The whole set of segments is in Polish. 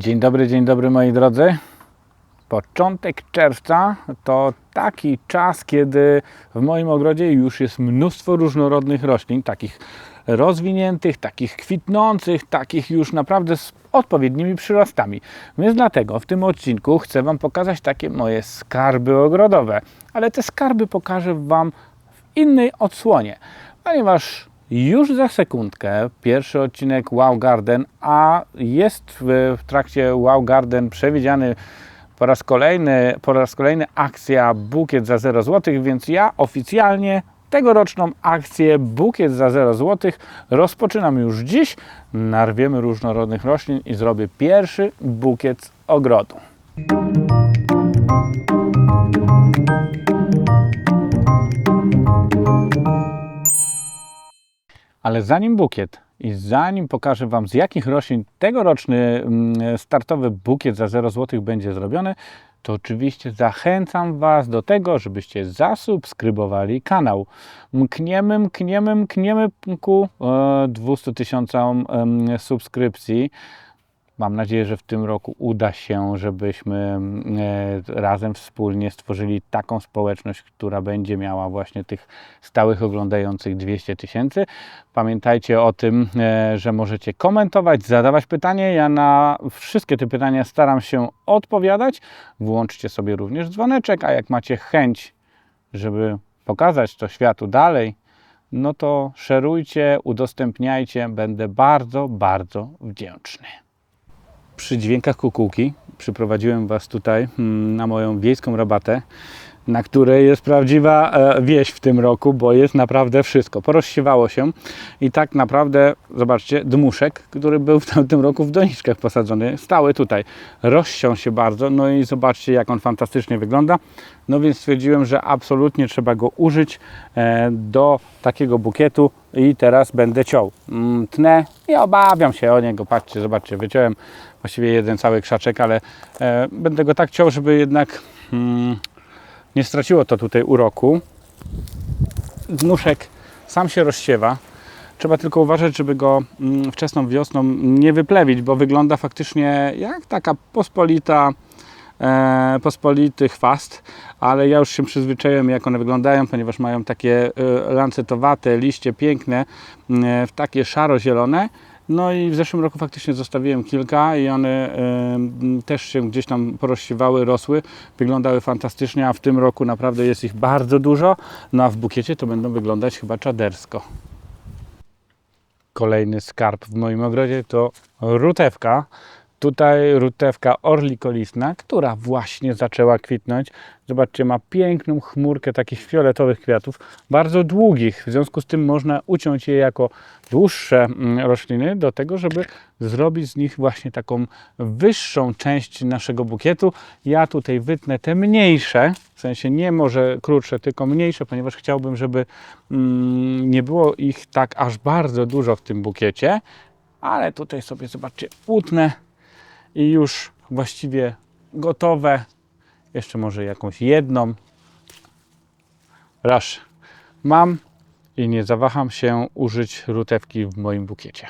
Dzień dobry, dzień dobry moi drodzy. Początek czerwca to taki czas, kiedy w moim ogrodzie już jest mnóstwo różnorodnych roślin, takich rozwiniętych, takich kwitnących, takich już naprawdę z odpowiednimi przyrostami. Więc dlatego w tym odcinku chcę Wam pokazać takie moje skarby ogrodowe, ale te skarby pokażę Wam w innej odsłonie, ponieważ już za sekundkę pierwszy odcinek Wow Garden, a jest w, w trakcie Wow Garden przewidziany po raz kolejny, po raz kolejny akcja Bukiet za 0 zł, więc ja oficjalnie tegoroczną akcję Bukiet za 0 zł rozpoczynam już dziś. Narwiemy różnorodnych roślin i zrobię pierwszy bukiet z ogrodu. Ale zanim bukiet i zanim pokażę Wam z jakich roślin tegoroczny mm, startowy bukiet za 0 zł będzie zrobiony, to oczywiście zachęcam Was do tego, żebyście zasubskrybowali kanał. Mkniemy, mkniemy, mkniemy ku e, 200 tysiącom em, subskrypcji. Mam nadzieję, że w tym roku uda się, żebyśmy e, razem wspólnie stworzyli taką społeczność, która będzie miała właśnie tych stałych oglądających 200 tysięcy. Pamiętajcie o tym, e, że możecie komentować, zadawać pytania. Ja na wszystkie te pytania staram się odpowiadać. Włączcie sobie również dzwoneczek, a jak macie chęć, żeby pokazać to światu dalej, no to szerujcie, udostępniajcie. Będę bardzo, bardzo wdzięczny przy dźwiękach kukułki przyprowadziłem Was tutaj mm, na moją wiejską rabatę, na której jest prawdziwa e, wieś w tym roku, bo jest naprawdę wszystko. Porozsiewało się i tak naprawdę, zobaczcie, dmuszek, który był w tamtym roku w doniczkach posadzony, stały tutaj. Rozsiał się bardzo, no i zobaczcie, jak on fantastycznie wygląda. No więc stwierdziłem, że absolutnie trzeba go użyć e, do takiego bukietu i teraz będę ciął. Mm, Tnę i obawiam się o niego. Patrzcie, zobaczcie, wyciąłem właściwie jeden cały krzaczek, ale e, będę go tak ciął, żeby jednak mm, nie straciło to tutaj uroku. Dmuszek sam się rozsiewa. Trzeba tylko uważać, żeby go mm, wczesną wiosną nie wyplewić, bo wygląda faktycznie jak taka pospolita, e, pospolity chwast, ale ja już się przyzwyczaiłem jak one wyglądają, ponieważ mają takie e, lancetowate liście piękne, e, w takie szaro-zielone. No i w zeszłym roku faktycznie zostawiłem kilka i one e, też się gdzieś tam porozsiewały, rosły, wyglądały fantastycznie, a w tym roku naprawdę jest ich bardzo dużo, no a w bukiecie to będą wyglądać chyba czadersko. Kolejny skarb w moim ogrodzie to rutewka. Tutaj rutewka orlikolistna, która właśnie zaczęła kwitnąć. Zobaczcie, ma piękną chmurkę takich fioletowych kwiatów, bardzo długich. W związku z tym można uciąć je jako dłuższe mm, rośliny do tego, żeby zrobić z nich właśnie taką wyższą część naszego bukietu. Ja tutaj wytnę te mniejsze, w sensie nie może krótsze, tylko mniejsze, ponieważ chciałbym, żeby mm, nie było ich tak aż bardzo dużo w tym bukiecie. Ale tutaj sobie zobaczcie, utnę i już właściwie gotowe. Jeszcze może jakąś jedną. Raz mam i nie zawaham się użyć rutewki w moim bukiecie.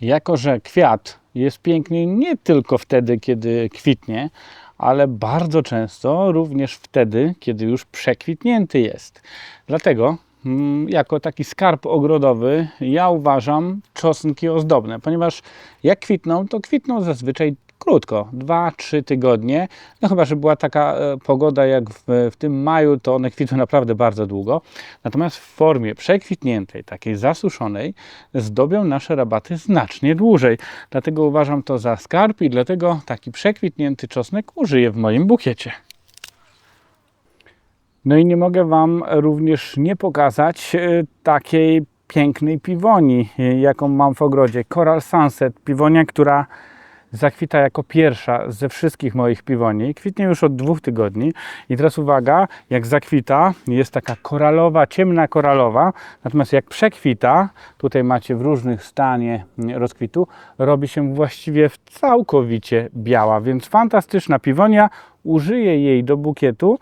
Jako, że kwiat jest piękny nie tylko wtedy, kiedy kwitnie, ale bardzo często również wtedy, kiedy już przekwitnięty jest. Dlatego jako taki skarb ogrodowy ja uważam czosnki ozdobne, ponieważ jak kwitną, to kwitną zazwyczaj krótko, 2-3 tygodnie. No chyba, że była taka e, pogoda jak w, w tym maju, to one kwitły naprawdę bardzo długo. Natomiast w formie przekwitniętej, takiej zasuszonej, zdobią nasze rabaty znacznie dłużej. Dlatego uważam to za skarb i dlatego taki przekwitnięty czosnek użyję w moim bukiecie. No i nie mogę Wam również nie pokazać e, takiej pięknej piwoni, e, jaką mam w ogrodzie. Coral Sunset, piwonia, która zakwita jako pierwsza ze wszystkich moich piwoni. Kwitnie już od dwóch tygodni. I teraz uwaga, jak zakwita, jest taka koralowa, ciemna koralowa, natomiast jak przekwita, tutaj macie w różnych stanie rozkwitu, robi się właściwie całkowicie biała, więc fantastyczna piwonia. Użyję jej do bukietu.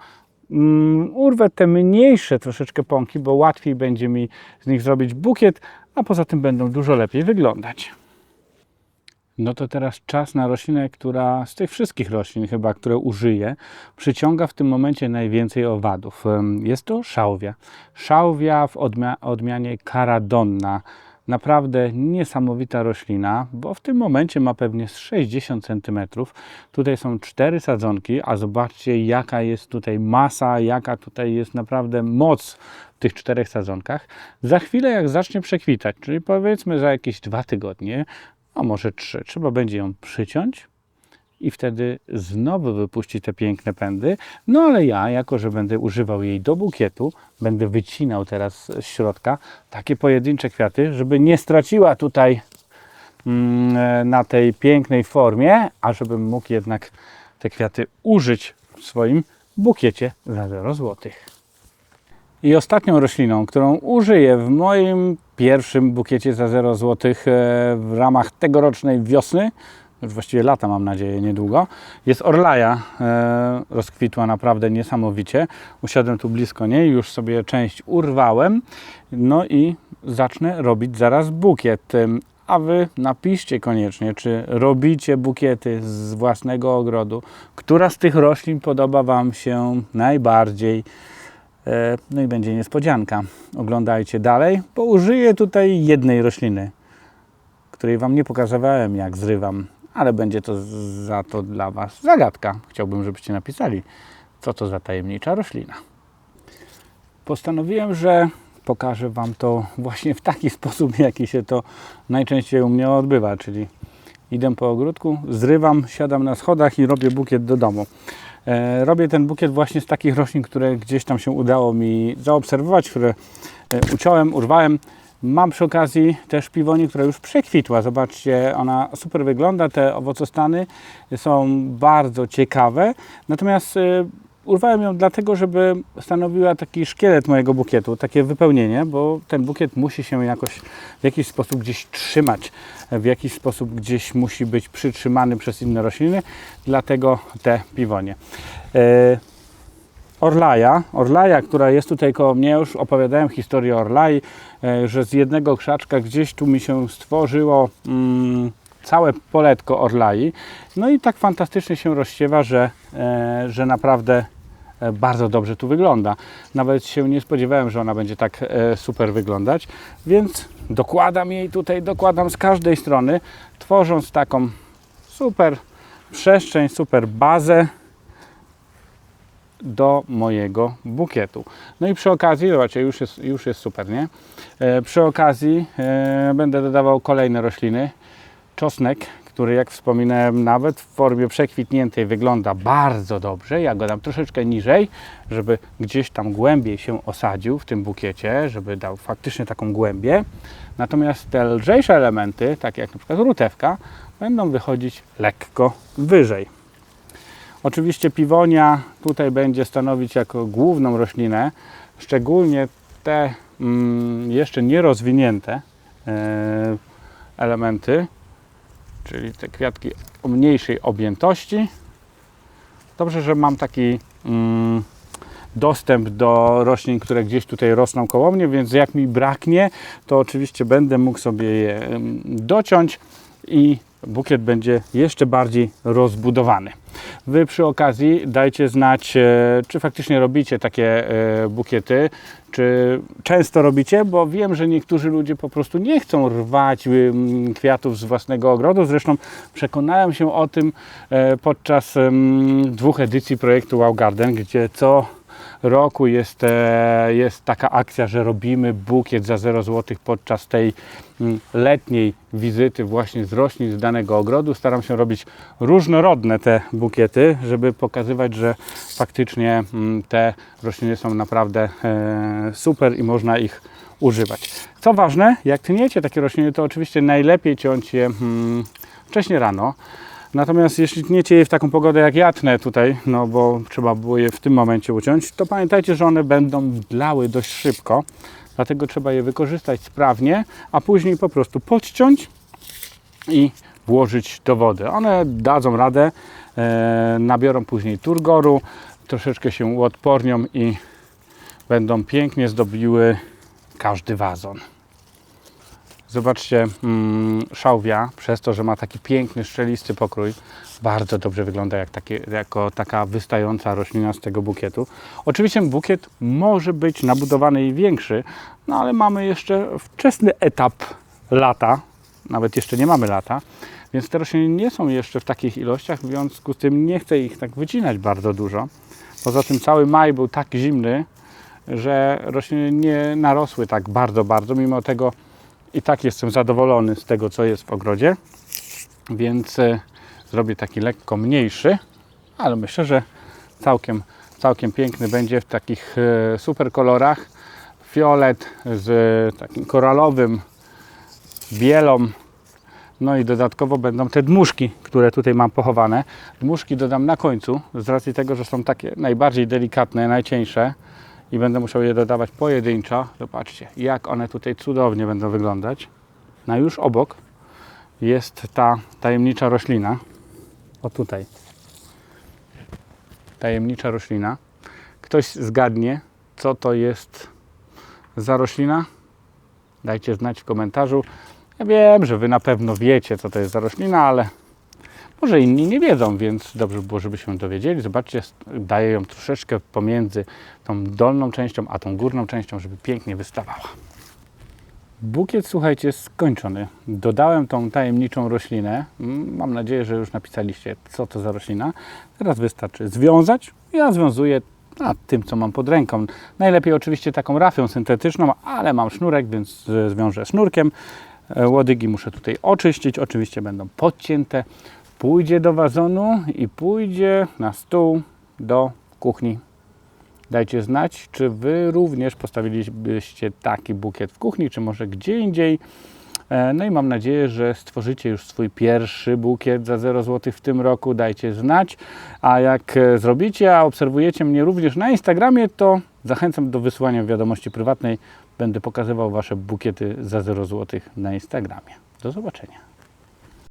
Mm, urwę te mniejsze troszeczkę pąki, bo łatwiej będzie mi z nich zrobić bukiet, a poza tym będą dużo lepiej wyglądać. No to teraz czas na roślinę, która z tych wszystkich roślin chyba, które użyję, przyciąga w tym momencie najwięcej owadów. Jest to szałwia. Szałwia w odmia- odmianie karadonna. Naprawdę niesamowita roślina, bo w tym momencie ma pewnie z 60 cm. Tutaj są cztery sadzonki, a zobaczcie jaka jest tutaj masa, jaka tutaj jest naprawdę moc w tych czterech sadzonkach. Za chwilę jak zacznie przekwitać, czyli powiedzmy za jakieś dwa tygodnie, a może trzy, trzeba będzie ją przyciąć i wtedy znowu wypuści te piękne pędy. No ale ja, jako że będę używał jej do bukietu, będę wycinał teraz z środka takie pojedyncze kwiaty, żeby nie straciła tutaj mm, e, na tej pięknej formie, a żebym mógł jednak te kwiaty użyć w swoim bukiecie za 0 złotych. I ostatnią rośliną, którą użyję w moim pierwszym bukiecie za 0 zł w ramach tegorocznej wiosny, już właściwie lata mam nadzieję niedługo, jest orlaja. E, rozkwitła naprawdę niesamowicie. Usiadłem tu blisko niej, już sobie część urwałem. No i zacznę robić zaraz bukiet. A Wy napiszcie koniecznie, czy robicie bukiety z własnego ogrodu. Która z tych roślin podoba Wam się najbardziej? E, No i będzie niespodzianka. Oglądajcie dalej, bo użyję tutaj jednej rośliny, której Wam nie pokazywałem, jak zrywam, ale będzie to za to dla Was zagadka. Chciałbym, żebyście napisali, co to za tajemnicza roślina. Postanowiłem, że pokażę Wam to właśnie w taki sposób, jaki się to najczęściej u mnie odbywa, czyli idę po ogródku, zrywam, siadam na schodach i robię bukiet do domu. E, Robię ten bukiet właśnie z takich roślin, które gdzieś tam się udało mi zaobserwować, które e, uciąłem, urwałem. Mam przy okazji też piwonię, która już przekwitła. Zobaczcie, ona super wygląda. Te owocostany są bardzo ciekawe. Natomiast e, urwałem ją dlatego, żeby stanowiła taki szkielet mojego bukietu, takie wypełnienie, bo ten bukiet musi się jakoś w jakiś sposób gdzieś trzymać, w jakiś sposób gdzieś musi być przytrzymany przez inne rośliny, dlatego te piwonie. Orlaja, Orlaja, która jest tutaj koło mnie, już opowiadałem historię Orlai, e, że z jednego krzaczka gdzieś tu mi się stworzyło mm, całe poletko Orlai. No i tak fantastycznie się rozsiewa, że, e, że naprawdę e, bardzo dobrze tu wygląda. Nawet się nie spodziewałem, że ona będzie tak e, super wyglądać, więc dokładam jej tutaj, dokładam z każdej strony, tworząc taką super przestrzeń, super bazę do mojego bukietu. No i przy okazji, zobaczcie, już jest, już jest super, nie? E, przy okazji e, będę dodawał kolejne rośliny. Czosnek, który jak wspominałem, nawet w formie przekwitniętej wygląda bardzo dobrze. Ja go dam troszeczkę niżej, żeby gdzieś tam głębiej się osadził w tym bukiecie, żeby dał faktycznie taką głębię. Natomiast te lżejsze elementy, takie jak przykład rutewka, będą wychodzić lekko wyżej. Oczywiście piwonia tutaj będzie stanowić jako główną roślinę, szczególnie te mm, jeszcze nierozwinięte e, elementy, czyli te kwiatki o mniejszej objętości. Dobrze, że mam taki mm, dostęp do roślin, które gdzieś tutaj rosną koło mnie, więc jak mi braknie, to oczywiście będę mógł sobie je dociąć i bukiet będzie jeszcze bardziej rozbudowany. Wy przy okazji dajcie znać, e, czy faktycznie robicie takie e, bukiety, czy często robicie, bo wiem, że niektórzy ludzie po prostu nie chcą rwać kwiatów z własnego ogrodu. Zresztą przekonałem się o tym e, podczas dwóch edycji projektu Wow Garden, gdzie co roku jest, e, jest taka akcja, że robimy bukiet za 0 zł podczas tej mm, letniej wizyty właśnie z roślin z danego ogrodu. Staram się robić różnorodne te bukiety, żeby pokazywać, że faktycznie mm, te rośliny są naprawdę e, super i można ich używać. Co ważne, jak tniecie takie rośliny, to oczywiście najlepiej ciąć je mm, wcześnie rano. Natomiast jeśli tniecie je w taką pogodę jak ja tnę tutaj, no bo trzeba było je w tym momencie uciąć, to pamiętajcie, że one będą dlały dość szybko. Dlatego trzeba je wykorzystać sprawnie, a później po prostu podciąć i włożyć do wody. One dadzą radę, e, nabiorą później turgoru, troszeczkę się uodpornią i będą pięknie zdobiły każdy wazon. Zobaczcie, mm, szałwia, przez to, że ma taki piękny, szczelisty pokrój, bardzo dobrze wygląda jak takie, jako taka wystająca roślina z tego bukietu. Oczywiście bukiet może być nabudowany i większy, no ale mamy jeszcze wczesny etap lata, nawet jeszcze nie mamy lata, więc te rośliny nie są jeszcze w takich ilościach, w związku z tym nie chcę ich tak wycinać bardzo dużo. Poza tym cały maj był tak zimny, że rośliny nie narosły tak bardzo, bardzo. Mimo tego i tak jestem zadowolony z tego, co jest w ogrodzie, więc e, zrobię taki lekko mniejszy, ale myślę, że całkiem, całkiem piękny będzie w takich e, super kolorach. Fiolet z takim koralowym, bielą, no i dodatkowo będą te dmuszki, które tutaj mam pochowane. Dmuszki dodam na końcu, z racji tego, że są takie najbardziej delikatne, najcieńsze i będę musiał je dodawać pojedynczo. Zobaczcie, jak one tutaj cudownie będą wyglądać. Na już obok jest ta tajemnicza roślina. O tutaj. Tajemnicza roślina. Ktoś zgadnie, co to jest za roślina? Dajcie znać w komentarzu. Ja wiem, że Wy na pewno wiecie, co to jest za roślina, ale może inni nie wiedzą, więc dobrze by było, żeby się dowiedzieli. Zobaczcie, daję ją troszeczkę pomiędzy tą dolną częścią, a tą górną częścią, żeby pięknie wystawała. Bukiet, słuchajcie, jest skończony. Dodałem tą tajemniczą roślinę. Mm, Mam nadzieję, że już napisaliście, co to za roślina. Teraz wystarczy związać. Ja związuję a, tym, co mam pod ręką. Najlepiej oczywiście taką rafią syntetyczną, ale mam sznurek, więc zwiążę sznurkiem. E, Łodygi muszę tutaj oczyścić. Oczywiście będą podcięte. Pójdzie do wazonu i pójdzie na stół do kuchni. Dajcie znać, czy Wy również postawilibyście taki bukiet w kuchni, czy może gdzie indziej. E, No i mam nadzieję, że stworzycie już swój pierwszy bukiet za 0 zł w tym roku. Dajcie znać. A jak e, zrobicie, a obserwujecie mnie również na Instagramie, to zachęcam do wysyłania wiadomości prywatnej. Będę pokazywał Wasze bukiety za 0 zł na Instagramie. Do zobaczenia.